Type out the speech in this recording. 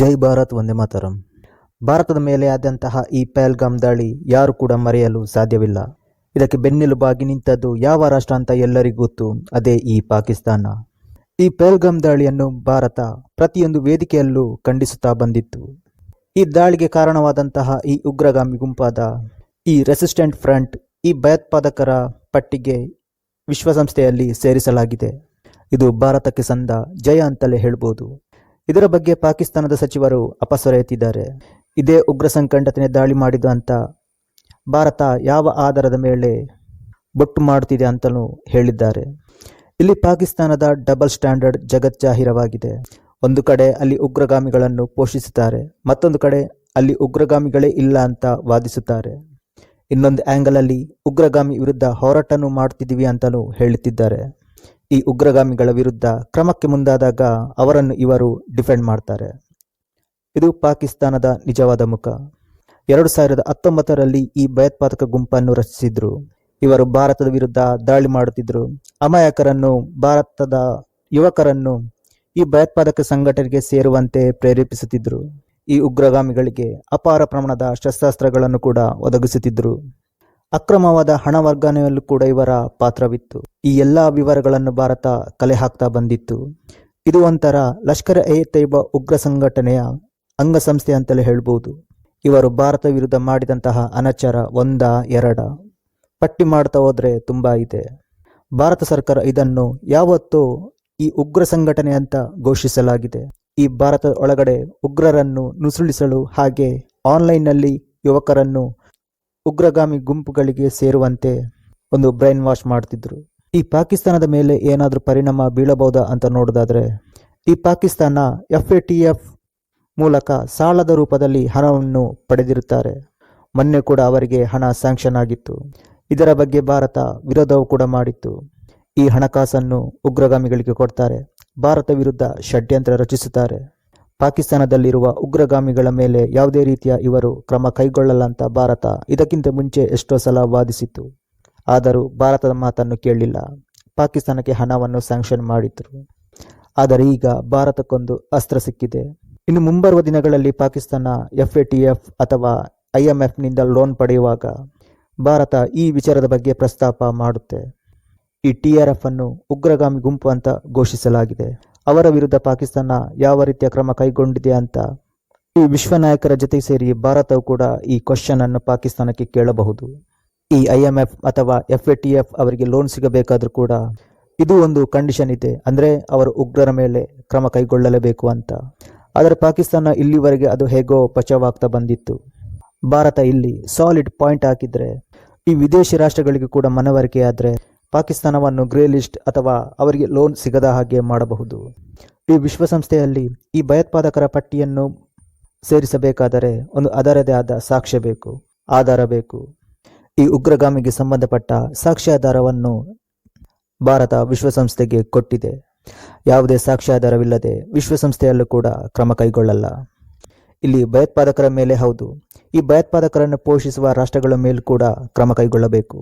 ಜೈ ಭಾರತ್ ವಂದೇ ಮಾತರಂ. ಭಾರತದ ಮೇಲೆ ಆದಂತಹ ಈ ಪಹಲ್ಗಾಮ್ ದಾಳಿ ಯಾರು ಕೂಡ ಮರೆಯಲು ಸಾಧ್ಯವಿಲ್ಲ. ಇದಕ್ಕೆ ಬೆನ್ನೆಲುಬಾಗಿ ನಿಂತದ್ದು ಯಾವ ರಾಷ್ಟ್ರ ಅಂತ ಎಲ್ಲರಿಗೂ ಗೊತ್ತು, ಅದೇ ಈ ಪಾಕಿಸ್ತಾನ. ಈ ಪಹಲ್ಗಾಮ್ ದಾಳಿಯನ್ನು ಭಾರತ ಪ್ರತಿಯೊಂದು ವೇದಿಕೆಯಲ್ಲೂ ಖಂಡಿಸುತ್ತಾ ಬಂದಿತ್ತು. ಈ ದಾಳಿಗೆ ಕಾರಣವಾದಂತಹ ಈ ಉಗ್ರಗಾಮಿ ಗುಂಪಾದ ಈ ರೆಸಿಸ್ಟೆಂಟ್ ಫ್ರಂಟ್ ಈ ಭಯೋತ್ಪಾದಕರ ಪಟ್ಟಿಗೆ ವಿಶ್ವಸಂಸ್ಥೆಯಲ್ಲಿ ಸೇರಿಸಲಾಗಿದೆ. ಇದು ಭಾರತಕ್ಕೆ ಸಂದ ಜಯ ಅಂತಲೇ ಹೇಳ್ಬೋದು. ಇದರ ಬಗ್ಗೆ ಪಾಕಿಸ್ತಾನದ ಸಚಿವರು ಅಪಸ್ವರ ಎತ್ತಿದ್ದಾರೆ ಇದೇ ಉಗ್ರ ಸಂಘಟನೆ ದಾಳಿ ಮಾಡಿದ್ದು ಅಂತ ಭಾರತ ಯಾವ ಆಧಾರದ ಮೇಲೆ ಬೊಟ್ಟು ಮಾಡುತ್ತಿದೆ ಅಂತಲೂ ಹೇಳಿದ್ದಾರೆ. ಇಲ್ಲಿ ಪಾಕಿಸ್ತಾನದ ಡಬಲ್ ಸ್ಟ್ಯಾಂಡರ್ಡ್ ಜಗಜ್ಜಾಹಿರವಾಗಿದೆ ಒಂದು ಕಡೆ ಅಲ್ಲಿ ಉಗ್ರಗಾಮಿಗಳನ್ನು ಪೋಷಿಸುತ್ತಾರೆ, ಮತ್ತೊಂದು ಕಡೆ ಅಲ್ಲಿ ಉಗ್ರಗಾಮಿಗಳೇ ಇಲ್ಲ ಅಂತ ವಾದಿಸುತ್ತಾರೆ. ಇನ್ನೊಂದು ಆ್ಯಂಗಲಲ್ಲಿ ಉಗ್ರಗಾಮಿ ವಿರುದ್ಧ ಹೋರಾಟನೂ ಮಾಡುತ್ತಿದ್ದೀವಿ ಅಂತಲೂ ಹೇಳುತ್ತಿದ್ದಾರೆ. ಈ ಉಗ್ರಗಾಮಿಗಳ ವಿರುದ್ಧ ಕ್ರಮಕ್ಕೆ ಮುಂದಾದಾಗ ಅವರನ್ನು ಇವರು ಡಿಫೆಂಡ್ ಮಾಡ್ತಾರೆ. ಇದು ಪಾಕಿಸ್ತಾನದ ನಿಜವಾದ ಮುಖ. ಎರಡು ಸಾವಿರದ ಹತ್ತೊಂಬತ್ತರಲ್ಲಿ ಈ ಭಯೋತ್ಪಾದಕ ಗುಂಪನ್ನು ರಚಿಸಿದ್ರು. ಇವರು ಭಾರತದ ವಿರುದ್ಧ ದಾಳಿ ಮಾಡುತ್ತಿದ್ದರು ಅಮಾಯಕರನ್ನು, ಭಾರತದ ಯುವಕರನ್ನು ಈ ಭಯೋತ್ಪಾದಕ ಸಂಘಟನೆಗೆ ಸೇರುವಂತೆ ಪ್ರೇರೇಪಿಸುತ್ತಿದ್ದರು ಈ ಉಗ್ರಗಾಮಿಗಳಿಗೆ ಅಪಾರ ಪ್ರಮಾಣದ ಶಸ್ತ್ರಾಸ್ತ್ರಗಳನ್ನು ಕೂಡ ಒದಗಿಸುತ್ತಿದ್ದರು ಅಕ್ರಮವಾದ ಹಣ ವರ್ಗಾವಣೆಯಲ್ಲೂ ಕೂಡ ಇವರ ಪಾತ್ರವಿತ್ತು. ಈ ಎಲ್ಲ ವಿವರಗಳನ್ನು ಭಾರತ ಕಲೆ ಹಾಕ್ತಾ ಬಂದಿತ್ತು. ಇದು ಒಂಥರ ಲಷ್ಕರ್ ಎ ತೈಬ ಉಗ್ರ ಸಂಘಟನೆಯ ಅಂಗಸಂಸ್ಥೆ ಅಂತಲೇ ಹೇಳ್ಬೋದು. ಇವರು ಭಾರತ ವಿರುದ್ಧ ಮಾಡಿದಂತಹ ಅನಾಚಾರ ಒಂದ ಎರಡ. ಪಟ್ಟಿ ಮಾಡ್ತಾ ಹೋದ್ರೆ ತುಂಬಾ ಇದೆ. ಭಾರತ ಸರ್ಕಾರ ಇದನ್ನು ಯಾವತ್ತೂ ಈ ಉಗ್ರ ಸಂಘಟನೆ ಅಂತ ಘೋಷಿಸಲಾಗಿದೆ. ಈ ಭಾರತ ಒಳಗಡೆ ಉಗ್ರರನ್ನು ನುಸುಳಿಸಲು ಹಾಗೆ ಆನ್ಲೈನ್ನಲ್ಲಿ ಯುವಕರನ್ನು ಉಗ್ರಗಾಮಿ ಗುಂಪುಗಳಿಗೆ ಸೇರುವಂತೆ ಒಂದು ಬ್ರೈನ್ ವಾಶ್ ಮಾಡ್ತಿದ್ರು. ಈ ಪಾಕಿಸ್ತಾನದ ಮೇಲೆ ಏನಾದರೂ ಪರಿಣಾಮ ಬೀಳಬಹುದಾ ಅಂತ ನೋಡೋದಾದರೆ, ಈ Pakistan F A T F ಮೂಲಕ ಸಾಲದ ರೂಪದಲ್ಲಿ ಹಣವನ್ನು ಪಡೆದಿರುತ್ತಾರೆ. ಮೊನ್ನೆ ಕೂಡ ಅವರಿಗೆ ಹಣ ಸ್ಯಾಂಕ್ಷನ್ ಆಗಿತ್ತು. ಇದರ ಬಗ್ಗೆ ಭಾರತ ವಿರೋಧವೂ ಕೂಡ ಮಾಡಿತ್ತು. ಈ ಹಣಕಾಸನ್ನು ಉಗ್ರಗಾಮಿಗಳಿಗೆ ಕೊಡ್ತಾರೆ. ಭಾರತ ವಿರುದ್ಧ ಷಡ್ಯಂತ್ರ ರಚಿಸುತ್ತಾರೆ. ಪಾಕಿಸ್ತಾನದಲ್ಲಿರುವ ಉಗ್ರಗಾಮಿಗಳ ಮೇಲೆ ಯಾವುದೇ ರೀತಿಯ ಇವರು ಕ್ರಮ ಕೈಗೊಳ್ಳಲ್ಲ ಅಂತ ಭಾರತ ಇದಕ್ಕಿಂತ ಮುಂಚೆ ಎಷ್ಟೋ ಸಲ ವಾದಿಸಿತ್ತು. ಆದರೂ ಭಾರತದ ಮಾತನ್ನು ಕೇಳಲಿಲ್ಲ ಪಾಕಿಸ್ತಾನಕ್ಕೆ ಹಣವನ್ನು ಸ್ಯಾಂಕ್ಷನ್ ಮಾಡಿದ್ರು. ಆದರೆ ಈಗ ಭಾರತಕ್ಕೊಂದು ಅಸ್ತ್ರ ಸಿಕ್ಕಿದೆ. ಇನ್ನು ಮುಂಬರುವ ದಿನಗಳಲ್ಲಿ Pakistan F A T F ಅಥವಾ ಐ ಎಂ ಎಫ್ನಿಂದ ಲೋನ್ ಪಡೆಯುವಾಗ ಭಾರತ ಈ ವಿಚಾರದ ಬಗ್ಗೆ ಪ್ರಸ್ತಾಪ ಮಾಡುತ್ತೆ. ಈ ಟಿ ಆರ್ ಎಫ್ ಅನ್ನು ಉಗ್ರಗಾಮಿ ಗುಂಪು ಅಂತ ಘೋಷಿಸಲಾಗಿದೆ. ಅವರ ವಿರುದ್ಧ ಪಾಕಿಸ್ತಾನ ಯಾವ ರೀತಿಯ ಕ್ರಮ ಕೈಗೊಂಡಿದೆ ಅಂತ ಈ ವಿಶ್ವ ನಾಯಕರ ಜೊತೆ ಸೇರಿ ಭಾರತವು ಕೂಡ ಈ ಕ್ವಶನ್ ಅನ್ನು ಪಾಕಿಸ್ತಾನಕ್ಕೆ ಕೇಳಬಹುದು. ಈ ಐ ಎಂ ಎಫ್ ಅಥವಾ ಎಫ್ ಎ ಟಿ ಎಫ್ ಅವರಿಗೆ ಲೋನ್ ಸಿಗಬೇಕಾದ್ರೂ ಕೂಡ ಇದು ಒಂದು ಕಂಡೀಷನ್ ಇದೆ. ಅಂದ್ರೆ ಅವರು ಉಗ್ರರ ಮೇಲೆ ಕ್ರಮ ಕೈಗೊಳ್ಳಲೇಬೇಕು ಅಂತ. ಆದರೆ ಪಾಕಿಸ್ತಾನ ಇಲ್ಲಿವರೆಗೆ ಅದು ಹೇಗೋ ಪಚವಾಗ್ತಾ ಬಂದಿತ್ತು. ಭಾರತ ಇಲ್ಲಿ ಸಾಲಿಡ್ ಪಾಯಿಂಟ್ ಹಾಕಿದ್ರೆ ಈ ವಿದೇಶಿ ರಾಷ್ಟ್ರಗಳಿಗೆ ಕೂಡ ಮನವರಿಕೆ ಆದ್ರೆ ಪಾಕಿಸ್ತಾನವನ್ನು ಗ್ರೇ ಲಿಸ್ಟ್ ಅಥವಾ ಅವರಿಗೆ ಲೋನ್ ಸಿಗದ ಹಾಗೆ ಮಾಡಬಹುದು. ಈ ವಿಶ್ವಸಂಸ್ಥೆಯಲ್ಲಿ ಈ ಭಯೋತ್ಪಾದಕರ ಪಟ್ಟಿಯನ್ನು ಸೇರಿಸಬೇಕಾದರೆ ಒಂದು ಅದರದೇ ಆದ ಸಾಕ್ಷ್ಯ ಬೇಕು, ಆಧಾರ ಬೇಕು. ಈ ಉಗ್ರಗಾಮಿಗೆ ಸಂಬಂಧಪಟ್ಟ ಸಾಕ್ಷ್ಯಾಧಾರವನ್ನು ಭಾರತ ವಿಶ್ವಸಂಸ್ಥೆಗೆ ಕೊಟ್ಟಿದೆ. ಯಾವುದೇ ಸಾಕ್ಷ್ಯಾಧಾರವಿಲ್ಲದೆ ವಿಶ್ವಸಂಸ್ಥೆಯಲ್ಲೂ ಕೂಡ ಕ್ರಮ ಕೈಗೊಳ್ಳಲ್ಲ. ಇಲ್ಲಿ ಭಯೋತ್ಪಾದಕರ ಮೇಲೆ ಹೌದು, ಈ ಭಯೋತ್ಪಾದಕರನ್ನು ಪೋಷಿಸುವ ರಾಷ್ಟ್ರಗಳ ಮೇಲೂ ಕೂಡ ಕ್ರಮ ಕೈಗೊಳ್ಳಬೇಕು.